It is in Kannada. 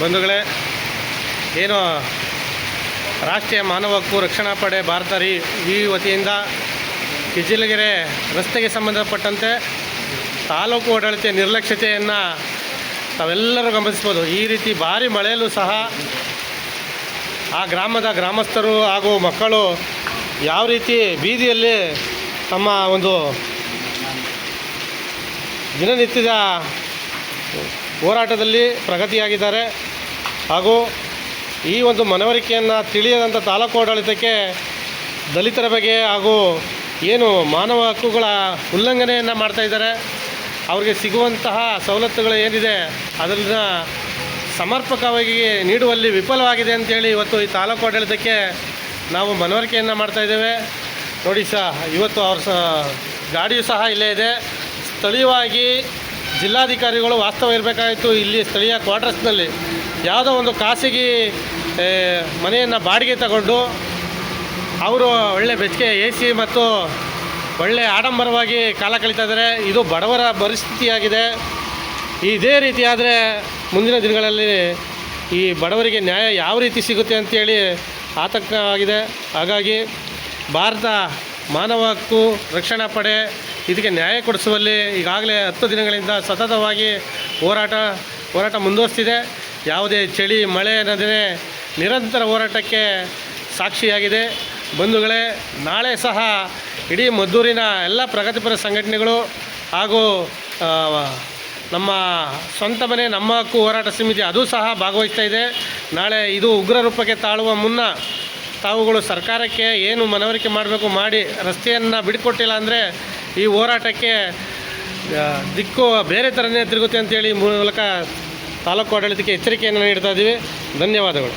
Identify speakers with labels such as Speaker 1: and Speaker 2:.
Speaker 1: ಬಂಧುಗಳೇ, ಏನು ರಾಷ್ಟ್ರೀಯ ಮಾನವ ಹಕ್ಕು ರಕ್ಷಣಾ ಪಡೆ ಭಾರತ ರೀ ಈ ವತಿಯಿಂದ ಕಿಜಿಲಗೆರೆ ರಸ್ತೆಗೆ ಸಂಬಂಧಪಟ್ಟಂತೆ ತಾಲೂಕು ಆಡಳಿತ ನಿರ್ಲಕ್ಷ್ಯತೆಯನ್ನು ತಾವೆಲ್ಲರೂ ಗಮನಿಸ್ಬೋದು. ಈ ರೀತಿ ಭಾರಿ ಮಳೆಯಲ್ಲೂ ಸಹ ಆ ಗ್ರಾಮದ ಗ್ರಾಮಸ್ಥರು ಹಾಗೂ ಮಕ್ಕಳು ಯಾವ ರೀತಿ ಬೀದಿಯಲ್ಲಿ ತಮ್ಮ ಒಂದು ದಿನನಿತ್ಯದ ಹೋರಾಟದಲ್ಲಿ ಪ್ರಗತಿಯಾಗಿದ್ದಾರೆ. ಹಾಗೂ ಈ ಒಂದು ಮನವರಿಕೆಯನ್ನು ತಿಳಿಯದಂಥ ತಾಲೂಕು ಆಡಳಿತಕ್ಕೆ ದಲಿತರ ಬಗ್ಗೆ ಹಾಗೂ ಏನು ಮಾನವ ಹಕ್ಕುಗಳ ಉಲ್ಲಂಘನೆಯನ್ನು ಮಾಡ್ತಾಯಿದ್ದಾರೆ ಅವರಿಗೆ ಸಿಗುವಂತಹ ಸವಲತ್ತುಗಳು ಏನಿದೆ ಅದನ್ನು ಸಮರ್ಪಕವಾಗಿ ನೀಡುವಲ್ಲಿ ವಿಫಲವಾಗಿದೆ ಅಂತೇಳಿ ಇವತ್ತು ಈ ತಾಲೂಕು ಆಡಳಿತಕ್ಕೆ ನಾವು ಮನವರಿಕೆಯನ್ನು ಮಾಡ್ತಾ ಇದ್ದೇವೆ. ನೋಡಿ ಸಹ, ಇವತ್ತು ಅವ್ರ ಸಹ ಗಾಡಿಯೂ ಸಹ ಇಲ್ಲೇ ಇದೆ. ಸ್ಥಳೀಯವಾಗಿ ಜಿಲ್ಲಾಧಿಕಾರಿಗಳು ವಾಸ್ತವ ಇರಬೇಕಾಯಿತು. ಇಲ್ಲಿ ಸ್ಥಳೀಯ ಕ್ವಾರ್ಟರ್ಸ್ನಲ್ಲಿ ಯಾವುದೋ ಒಂದು ಖಾಸಗಿ ಮನೆಯನ್ನು ಬಾಡಿಗೆ ತಗೊಂಡು ಅವರು ಒಳ್ಳೆ ಬೆಚ್ಚಗೆ ಎ ಸಿ ಮತ್ತು ಒಳ್ಳೆ ಆಡಂಬರವಾಗಿ ಕಾಲ ಕಳೀತಾ ಇದ್ದಾರೆ. ಇದು ಬಡವರ ಪರಿಸ್ಥಿತಿಯಾಗಿದೆ. ಇದೇ ರೀತಿಯಾದರೆ ಮುಂದಿನ ದಿನಗಳಲ್ಲಿ ಈ ಬಡವರಿಗೆ ನ್ಯಾಯ ಯಾವ ರೀತಿ ಸಿಗುತ್ತೆ ಅಂತೇಳಿ ಆತಂಕವಾಗಿದೆ. ಹಾಗಾಗಿ ಭಾರತ ಮಾನವ ಹಕ್ಕು ರಕ್ಷಣಾ ಪಡೆ ಇದಕ್ಕೆ ನ್ಯಾಯ ಕೊಡಿಸುವಲ್ಲಿ ಈಗಾಗಲೇ ಹತ್ತು ದಿನಗಳಿಂದ ಸತತವಾಗಿ ಹೋರಾಟ ಹೋರಾಟ ಮುಂದುವರಿಸಿದೆ. ಯಾವುದೇ ಚಳಿ, ಮಳೆ ಅನ್ನೋದೇ ನಿರಂತರ ಹೋರಾಟಕ್ಕೆ ಸಾಕ್ಷಿಯಾಗಿದೆ. ಬಂಧುಗಳೇ, ನಾಳೆ ಸಹ ಇಡೀ ಮದ್ದೂರಿನ ಎಲ್ಲ ಪ್ರಗತಿಪರ ಸಂಘಟನೆಗಳು ಹಾಗೂ ನಮ್ಮ ಸ್ವಂತ ಮನೆ, ನಮ್ಮ ಹಕ್ಕು ಹೋರಾಟ ಸಮಿತಿ ಅದು ಸಹ ಭಾಗವಹಿಸ್ತಾ ಇದೆ. ನಾಳೆ ಇದು ಉಗ್ರ ರೂಪಕ್ಕೆ ತಾಳುವ ಮುನ್ನ ತಾವುಗಳು ಸರ್ಕಾರಕ್ಕೆ ಏನು ಮನವರಿಕೆ ಮಾಡಬೇಕು ಮಾಡಿ ರಸ್ತೆಯನ್ನು ಬಿಡಿಕೊಟ್ಟಿಲ್ಲ ಅಂದರೆ ಈ ಹೋರಾಟಕ್ಕೆ ದಿಕ್ಕು ಬೇರೆ ಥರನೇ ತಿರುಗುತ್ತೆ ಅಂತೇಳಿ ಮೂಲಕ ತಾಲೂಕು ಆಡಳಿತಕ್ಕೆ ಎಚ್ಚರಿಕೆಯನ್ನು ನೀಡ್ತಾ ಇದ್ದೀವಿ. ಧನ್ಯವಾದಗಳು.